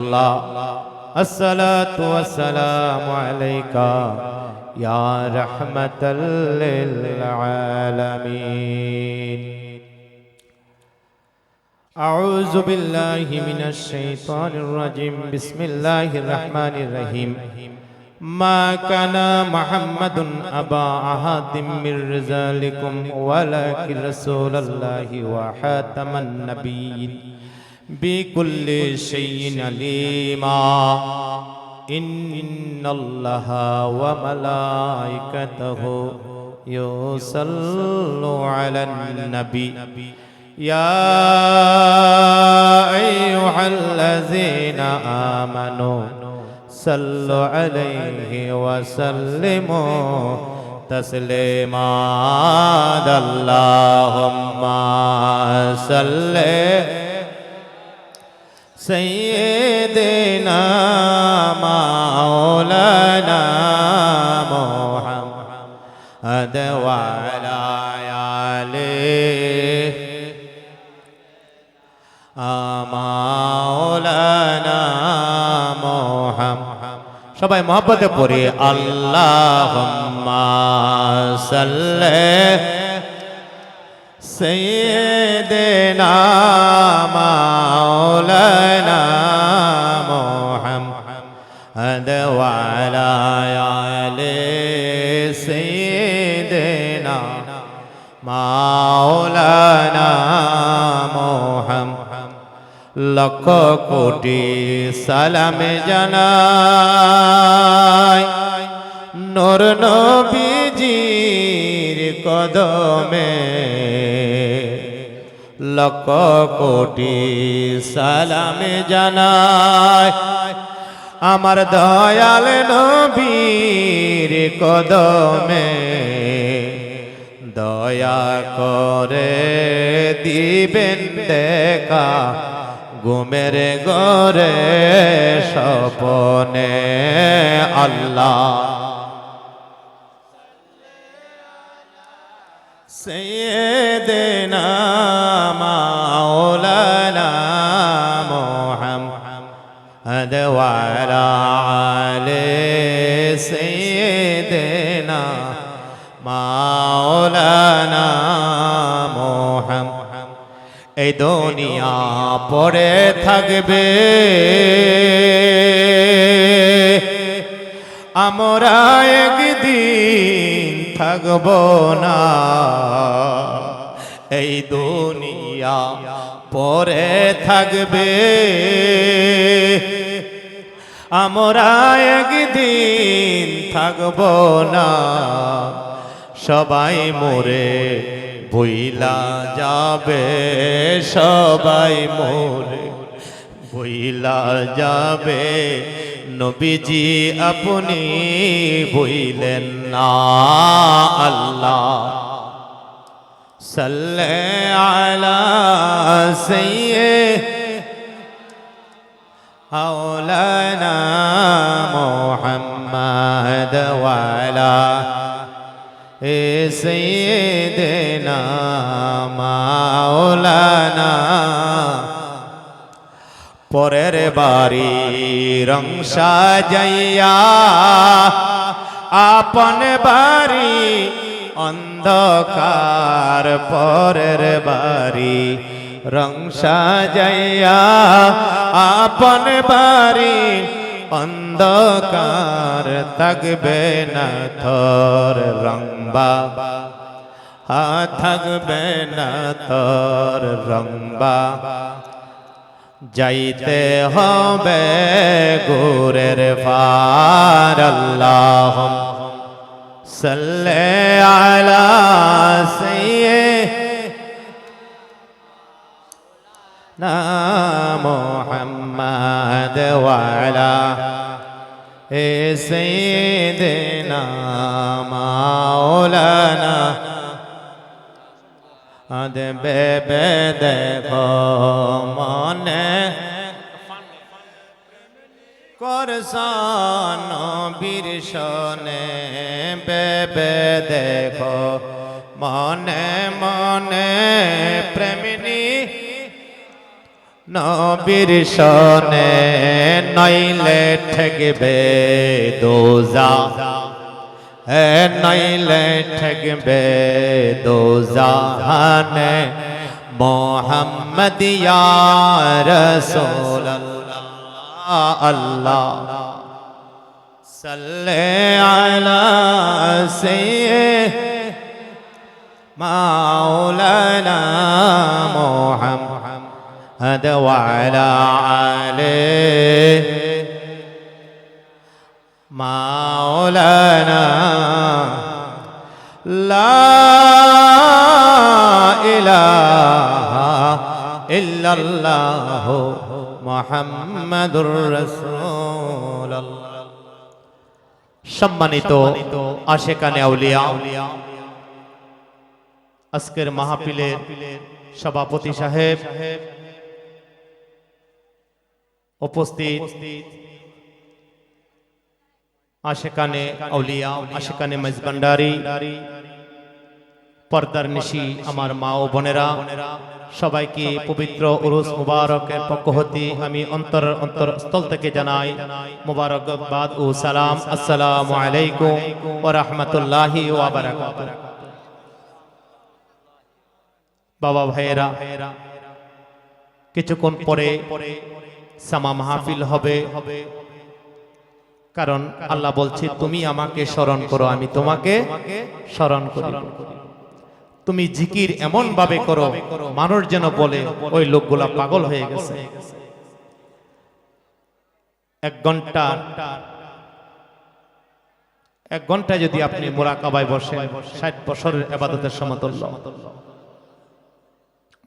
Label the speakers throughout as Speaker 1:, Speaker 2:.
Speaker 1: الله الصلاة والسلام عليك يا رحمة للعالمين أعوذ بالله من الشيطان الرجيم بسم الله الرحمن الرحيم ما كان محمد أبا أحد من رجالكم ولكن رسول الله وحاتم النبيين بكل شيء عليما. إن الله وملائكته يصلوا على النبي. يا أيها الذين آمنوا صلوا عليه وسلموا تسليما. اللهم صل سيدنا مولانا محمد وعلى آله মাওলানা মোহাম্মদ সবাই মহব্বতে পড়ি আল্লাহুম্মা সাল্লি সাইয়্যিদিনা মাওলানা ওয়া আলা আলি সাইয়্যিদিনা মাওলানা মুহাম্মদ লক্ষ কোটি সালামে জানাই নূর নবীজির কদমে লক্ষ কোটি সালামে জানাই আমার দয়াল নবীর কদমে দয়া করে দিবেন দেখা ঘুমের গরে সপনে আল্লাহ। সে দেনা محمد وعلى آل سيدنا مولانا محمد এই দুনিয়া পড়ে থাকবে আমরা একদিন থাকব না এই দুনিয়া পরে থাকবে আমরা একদিন থাকব না। সবাই মোরে বইলা যাবে, সবাই মোরে বইলা যাবে। নবীজি আপনি বইলেন না আল্লাহ। সাল্লে আলা সাইয়্যিদ মুহাম্মদ ওয়ালা এ সৈয়দনা মাওলানা পরের বাড়ি রং সাজাইয়া আপন বাড়ি অন্ধকার পরের বাড়ি রং সাজাইয়া আপন বাড়ি অন্ধকার থাকবে না থর রংবা হা, থাকবে না থর রংবা যাইতে হবে গোরের ফার আল্লাহ সাল্লে আলা সাইয়্যিদ না মোহাম্মদ ওয়ালা এ সৈয়দনা মাওলানা আদ বেবে দেখো মনে করসান বীর শনে বেবে দেখো মনে নবীর সনে নইলে ঠেকবে দোজা নইলে ঠেকবে দোজাহানে মোহাম্মদ ইয়া রাসূল আল্লাহ সল্লে আলা সাইয়্যিদ মাওলানা মুহাম্মদ محمد وعلى آله مولانا لا إله إلا الله محمد رسول الله সম্মানিত আশেকানে আউলিয়া আজকের মাহফিলের সভাপতি সাহেব উপস্থিত আশেকানে আউলিয়া, আশেকানে মেজবান্ডারি পর্দার নিশি আমার মা ও বোনেরা, সবাইকে পবিত্র উরুস মুবারকের পক্ষ হতে আমি অন্তর অন্তর স্থল থেকে জানাই মুবারকবাদ ও সালাম। আসসালামু আলাইকুম ওয়া রাহমাতুল্লাহি ওয়া বাবা ভাইয়েরা, কিছুক্ষণ পরে সামা মাহফিল হবে। কারণ আল্লাহ বলছে, তুমি আমাকে স্মরণ করো, আমি তোমাকে স্মরণ করি। তুমি জিকির এমন ভাবে করো, মানুষ যেন বলে, ওই লোকগুলা পাগল হয়ে গেছে। এক ঘণ্টা এক ঘণ্টা যদি আপনি মোরাকাবায় বসে ষাট বছরের আবাদতের সমতুল্য।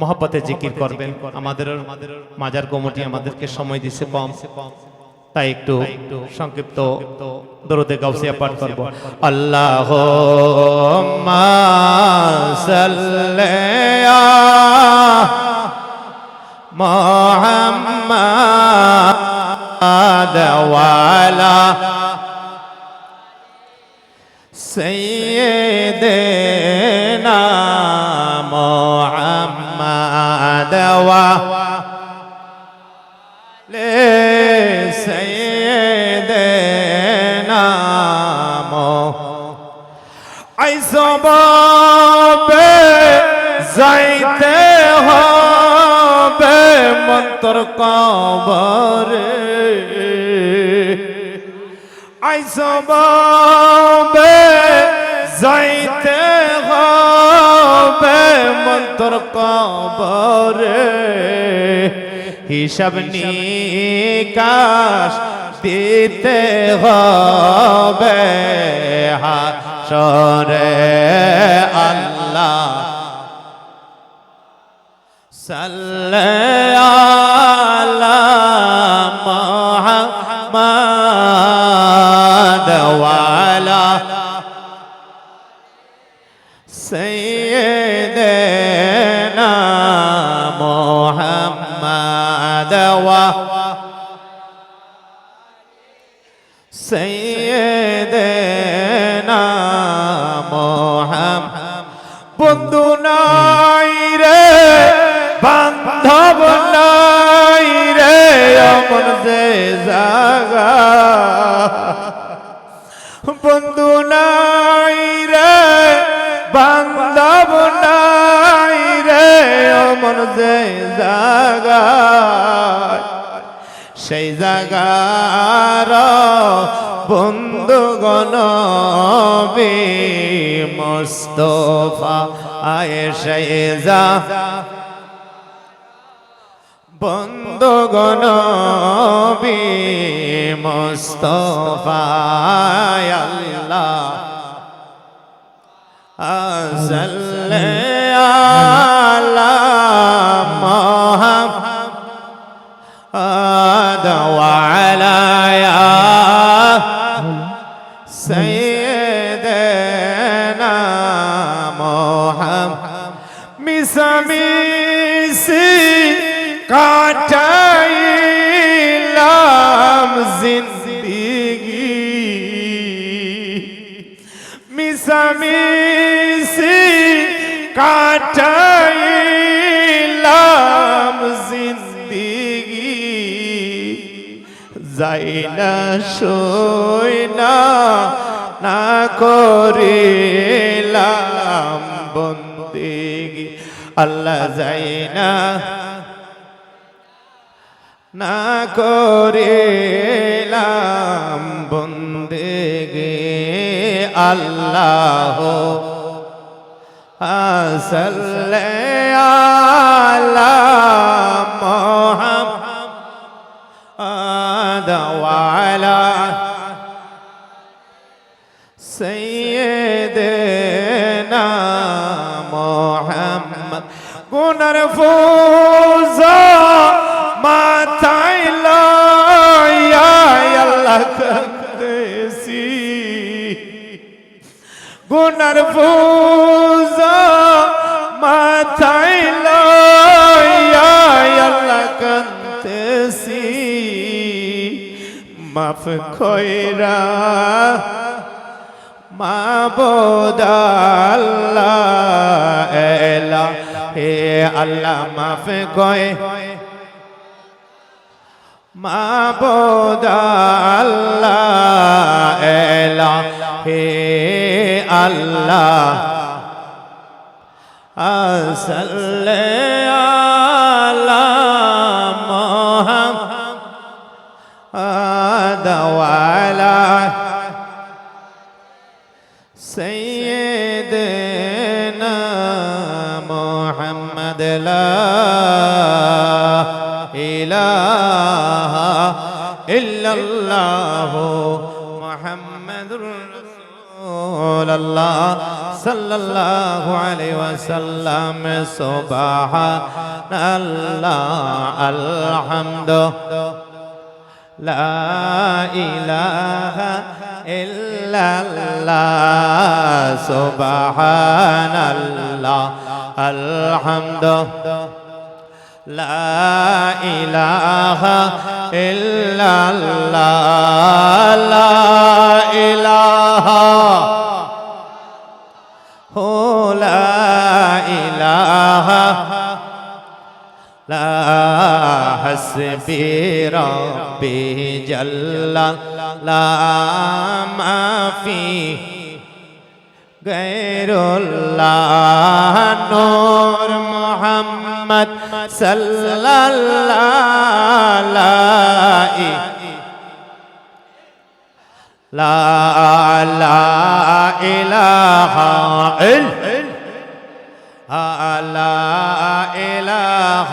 Speaker 1: মহব্বতে জিকির করবেন। আমাদের মাজার কমিটি আমাদেরকে সময় দিছে কম। তাই একটু সংক্ষিপ্ত দরদে গাউসিয়া পাঠ করব। আল্লাহ মোহাম্মদ ওয়ালা সেই সবাবে যাইতে হবে মন্তর কবরে আই সবাবে যাইতে হবে মন্তর কবরে হিসাব নিকাশ দিতে হবে হাসরে আল্লাহ। সাল্লে محمد و سيدنا محمد বন্ধু নাই রে বান্ধব নাই রে অমন যে জাগা বন্ধু নাই রে বান্ধব নাই রে অমন যে জাগা সেই জাগার বন্ধু গণবি মোস্তফা আয়ে সেই যা বন্ধু গণবি মোস্তফা আল্লাহ আসলে মিসামিসি কাটাইলাম জিন্দিগি। যাই না শুই না না করিলাম বন্দিগি। আল্লাহ যাই না না করিলাম বন্দিগি। আল্লাহ আসলে আলা মোহাম্মদ ওয়ালা সৈয়দনা মোহাম্মদ গুনার ফুজা গুনার ফুজা মাথায় লয়া আল্লাহ কান্দেছি মাফ কইরা মাবুদ আল্লাহ এলা হে আল্লাহ মাফ কয়। মাবুদ আল্লাহ এলা হে আল্লাহ আসলে আলা মোহাম্মদ ওয়ালা سيدنا محمد لا إله إلا الله محمد رسول الله صلى الله عليه وسلم سبحان الله الحمد. لا إله إلا الله سبحان الله الحمد. لا إله إلا الله لا إله لا حسبي ربي جل لا ما في غير الله نور محمد صلى الله لا لا إله إلا لا إله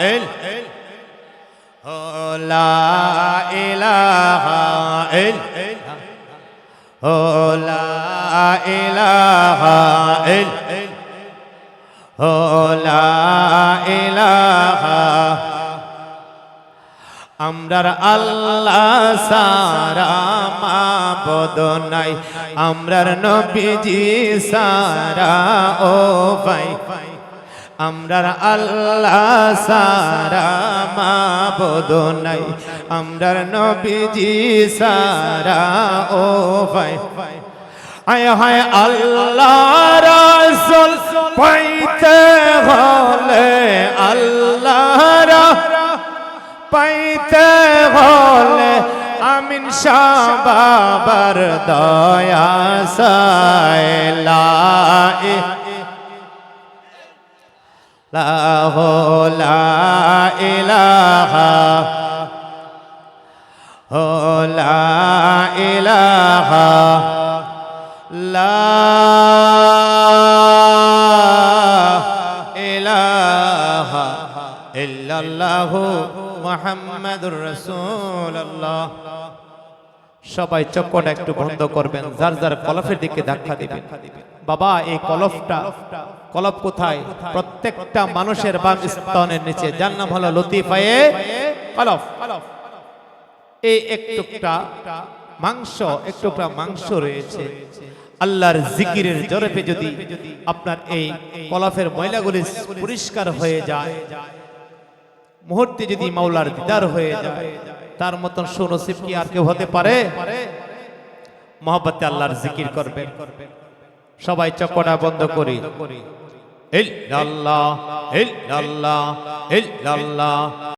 Speaker 1: إلا لا إله إلا لا إله إلا لا إله আমরার আল্লাহ সারা মাবদ নাই। আমরার নবীজি সারা, ও ভাই। আমরার আল্লাহ সারা মাবদ নাই। আমরার নবীজি সারা, ও ভাই। আয়, হায় আল্লাহ রাসূল, পাইতে হলে আল্লাহ পাইতে হলে আমিন শাহ বাবার দয়া সাইলাই লাহ লা ইলাহা। হো লা ইলাহা। লা ইলাহা ইল্লাল্লাহু মুহাম্মাদুর রাসূলুল্লাহ। সবাই চক্কটা একটু বন্ধ করবেন, যার যার কলফের দিকে ধাক্কা দিবেন। বাবা, এই কলফটা কলফ কোথায়? প্রত্যেকটা মানুষের বাম স্তনের নিচে। জান্নাত হলো লতিফায়ে কলফ। এই একটুকটা মাংস একটুকটা মাংস রয়েছে। আল্লাহর জিকিরের জরফে যদি আপনার এই কলফের ময়লাগুলি পরিষ্কার হয়ে যায় মুহূর্তে যদি মাওলার দিদার হয়ে যায় তার মতন সুনসিব কি আর কেউ হতে পারে? মহব্বতে আল্লাহর জিকির করবে। সবাই চকটা বন্ধ করি। ইল্লাল্লাহ ইল্লাল্লাহ ইল্লাল্লাহ।